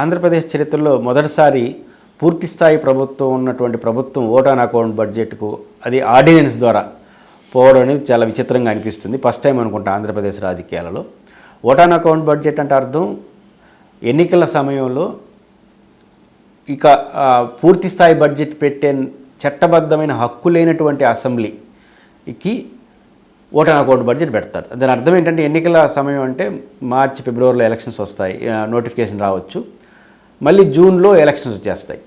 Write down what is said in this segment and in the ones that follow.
ఆంధ్రప్రదేశ్ చరిత్రలో మొదటిసారి పూర్తిస్థాయి ప్రభుత్వం ఉన్నటువంటి ప్రభుత్వం ఓటాన్ అకౌంట్ బడ్జెట్కు అది ఆర్డినెన్స్ ద్వారా పోవడం అనేది చాలా విచిత్రంగా అనిపిస్తుంది. ఫస్ట్ టైం అనుకుంటా ఆంధ్రప్రదేశ్ రాజకీయాలలో. ఓటాన్ అకౌంట్ బడ్జెట్ అంటే అర్థం ఎన్నికల సమయంలో ఇక పూర్తిస్థాయి పూర్తి స్థాయి బడ్జెట్ పెట్టే చట్టబద్ధమైన హక్కు లేనటువంటి అసెంబ్లీకి ఓటాన్ అకౌంట్ బడ్జెట్ పెడతారు. దాని అర్థం ఏంటంటే ఎన్నికల సమయం అంటే మార్చి ఫిబ్రవరిలో ఎలక్షన్స్ వస్తాయి. నోటిఫికేషన్ రావచ్చు. మళ్ళీ జూన్లో ఎలక్షన్స్ వచ్చేస్తాయి.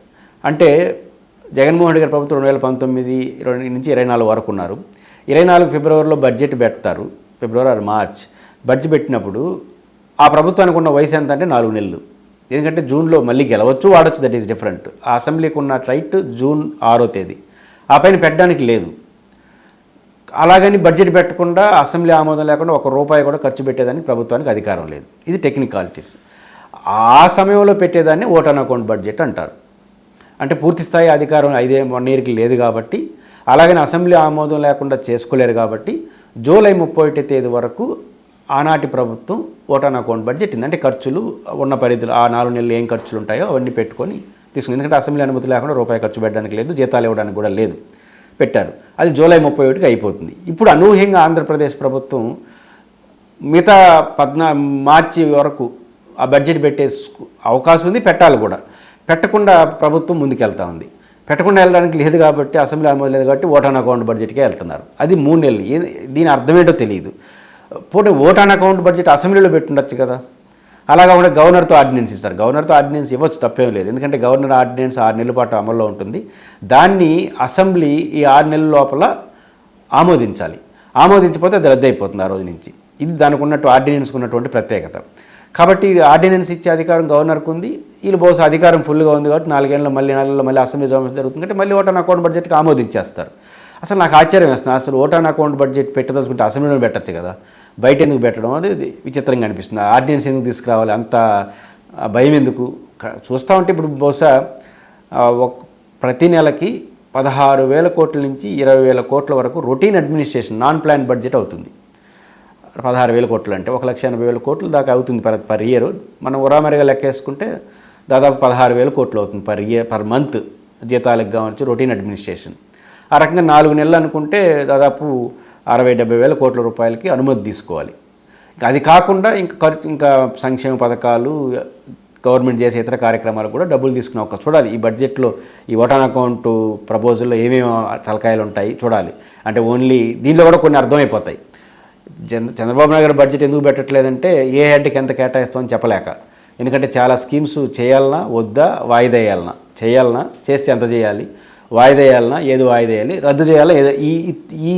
అంటే జగన్మోహన్ రెడ్డి గారి ప్రభుత్వం రెండు వేల పంతొమ్మిది ఇరవై నుంచి ఇరవై నాలుగు వరకు ఉన్నారు. ఇరవై నాలుగు ఫిబ్రవరిలో బడ్జెట్ పెడతారు. ఫిబ్రవరి ఆరు మార్చ్. బడ్జెట్ పెట్టినప్పుడు ఆ ప్రభుత్వానికి ఉన్న వయసు ఎంత అంటే నాలుగు నెలలు. ఎందుకంటే జూన్లో మళ్ళీ గెలవచ్చు వాడచ్చు దట్ ఈస్ డిఫరెంట్ ఆ అసెంబ్లీకి ఉన్న రైట్ జూన్ ఆరో తేదీ. ఆ పైన పెట్టడానికి లేదు. అలాగని బడ్జెట్ పెట్టకుండా అసెంబ్లీ ఆమోదం లేకుండా ఒక రూపాయి కూడా ఖర్చు పెట్టేదానికి ప్రభుత్వానికి అధికారం లేదు. ఇది టెక్నికాలిటీస్ ఆ సమయంలో పెట్టేదాన్ని ఓటాన్ అకౌంట్ బడ్జెట్ అంటారు. అంటే పూర్తి స్థాయి అధికారం ఐదే వన్ ఇయర్కి లేదు కాబట్టి అలాగని అసెంబ్లీ ఆమోదం లేకుండా చేసుకోలేరు కాబట్టి జూలై ముప్పై ఒకటి తేదీ వరకు ఆనాటి ప్రభుత్వం ఓటాన్ అకౌంట్ బడ్జెట్ ఉంది అంటే ఖర్చులు ఉన్న పరిధిలో ఆ నాలుగు నెలలు ఏం ఖర్చులు ఉంటాయో అవన్నీ పెట్టుకొని తీసుకుంది ఎందుకంటే అసెంబ్లీ అనుమతి లేకుండా రూపాయి ఖర్చు పెట్టడానికి లేదు జీతాలు ఇవ్వడానికి కూడా లేదు పెట్టారు. అది జూలై ముప్పై ఒకటికి అయిపోతుంది. ఇప్పుడు అనూహ్యంగా ఆంధ్రప్రదేశ్ ప్రభుత్వం మిగతా పద్నా మార్చి వరకు ఆ బడ్జెట్ పెట్టే అవకాశం ఉంది పెట్టాలి కూడా. పెట్టకుండా ప్రభుత్వం ముందుకెళ్తా ఉంది. పెట్టకుండా వెళ్ళడానికి లేదు కాబట్టి అసెంబ్లీ ఆమోదం లేదు కాబట్టి ఓటాన్ అకౌంట్ బడ్జెట్కే వెళ్తున్నారు. అది మూడు నెలలు. దీని అర్థమేంటో తెలియదు. పోటీ ఓటాన్ అకౌంట్ బడ్జెట్ అసెంబ్లీలో పెట్టుండొచ్చు కదా. అలాగా ఉండే గవర్నర్తో ఆర్డినెన్స్ ఇస్తారు. గవర్నర్తో ఆర్డినెన్స్ ఇవ్వచ్చు తప్పేం లేదు. ఎందుకంటే గవర్నర్ ఆర్డినెన్స్ ఆరు నెలల పాటు అమల్లో ఉంటుంది. దాన్ని అసెంబ్లీ ఈ ఆరు నెలల లోపల ఆమోదించాలి. ఆమోదించకపోతే అది రద్దు అయిపోతుంది ఆ రోజు నుంచి. ఇది దానికి ఉన్నట్టు ఆర్డినెన్స్కి ఉన్నటువంటి ప్రత్యేకత. కాబట్టి ఆర్డినెన్స్ ఇచ్చే అధికారం గవర్నర్కు ఉంది. వీళ్ళు బహుశా అధికారం ఫుల్గా ఉంది కాబట్టి నాలుగేళ్ళలో మళ్ళీ నాలుగులో మళ్ళీ అసెంబ్లీ జమ జరుగుతుంది. అంటే మళ్ళీ ఓటాన్ అకౌంట్ బడ్జెట్కి ఆమోదించేస్తారు. అసలు నాకు ఆశ్చర్యం వేస్తుంది. అసలు ఓటాన్ అకౌంట్ బడ్జెట్ పెట్టదలుచుకుంటే అసెంబ్లీలో పెట్టచ్చు కదా. బయట ఎందుకు పెట్టడం? అనేది విచిత్రంగా అనిపిస్తుంది. ఆర్డినెన్స్ ఎందుకు తీసుకురావాలి? అంత భయం ఎందుకు? చూస్తూ చూస్తా ఉంటే ఇప్పుడు బహుశా ఒక- ప్రతి నెలకి పదహారు వేల కోట్ల నుంచి ఇరవై వేల కోట్ల వరకు routine administration non plan budget అవుతుంది. పదహారు వేల కోట్లు అంటే ఒక లక్ష ఎనభై వేల కోట్లు దాకా అవుతుంది పర్ పర్ ఇయర్ మనం ఉరామరిగా లెక్కేసుకుంటే దాదాపు పదహారు వేల కోట్లు అవుతుంది పర్ ఇయర్ పర్ మంత్ జీతాలకు కావచ్చు రొటీన్ అడ్మినిస్ట్రేషన్ ఆ రకంగా నాలుగు నెలలు అనుకుంటే దాదాపు అరవై డెబ్బై వేల కోట్ల రూపాయలకి అనుమతి తీసుకోవాలి. అది కాకుండా ఇంకా ఖర్చు ఇంకా సంక్షేమ పథకాలు గవర్నమెంట్ చేసే ఇతర కార్యక్రమాలు కూడా డబ్బులు తీసుకునే ఒక చూడాలి. ఈ బడ్జెట్లో ఈ ఓటాన్ అకౌంట్ ప్రపోజల్లో ఏమేమి తలకాయలు ఉంటాయి చూడాలి. అంటే ఓన్లీ దీనిలో కూడా కొన్ని అర్థమైపోతాయి. చంద్రబాబు నాయుడు బడ్జెట్ ఎందుకు పెట్టట్లేదంటే ఏ హెడ్కి ఎంత కేటాయిస్తామని చెప్పలేక. ఎందుకంటే చాలా స్కీమ్స్ చేయాలన్నా వద్దా వాయిదా వేయాలన్నా. చేయాలన్నా చేస్తే ఎంత చేయాలి? వాయిదా వేయాలన్నా ఏది వాయిదా వేయాలి? రద్దు చేయాలా? ఏదో ఈ ఈ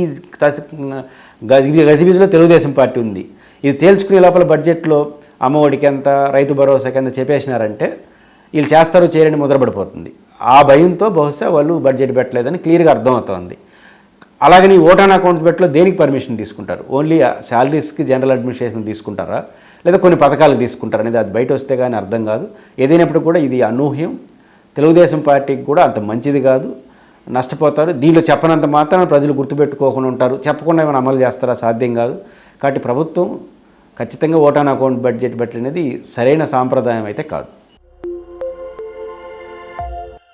గజి గజిబిజిలో తెలుగుదేశం పార్టీ ఉంది. ఇది తేల్చుకునే లోపల బడ్జెట్లో అమ్మఒడికి ఎంత రైతు భరోసాకి ఎంత చెప్పేసినారంటే వీళ్ళు చేస్తారు చేయరని ముద్రపడిపోతుంది. ఆ భయంతో బహుశా వాళ్ళు బడ్జెట్ పెట్టలేదని క్లియర్గా అర్థమవుతోంది. అలాగే నీ ఓటాన్ అకౌంట్ పెట్లో దేనికి పర్మిషన్ తీసుకుంటారు? ఓన్లీ శాలరీస్కి జనరల్ అడ్మినిస్ట్రేషన్ తీసుకుంటారా? లేదా కొన్ని పథకాలు తీసుకుంటారు? అనేది అది బయట వస్తే కానీ అర్థం కాదు. ఏదైనప్పుడు కూడా ఇది అనూహ్యం. తెలుగుదేశం పార్టీకి కూడా అంత మంచిది కాదు. నష్టపోతారు. దీనిలో చెప్పనంత మాత్రాన ప్రజలు గుర్తుపెట్టుకోకుండా ఉంటారు. చెప్పకుండా ఏమైనా అమలు చేస్తారా? సాధ్యం కాదు. కాబట్టి ప్రభుత్వం ఖచ్చితంగా ఓటాన్ అకౌంట్ బడ్జెట్ పెట్టనేది సరైన సాంప్రదాయం అయితే కాదు.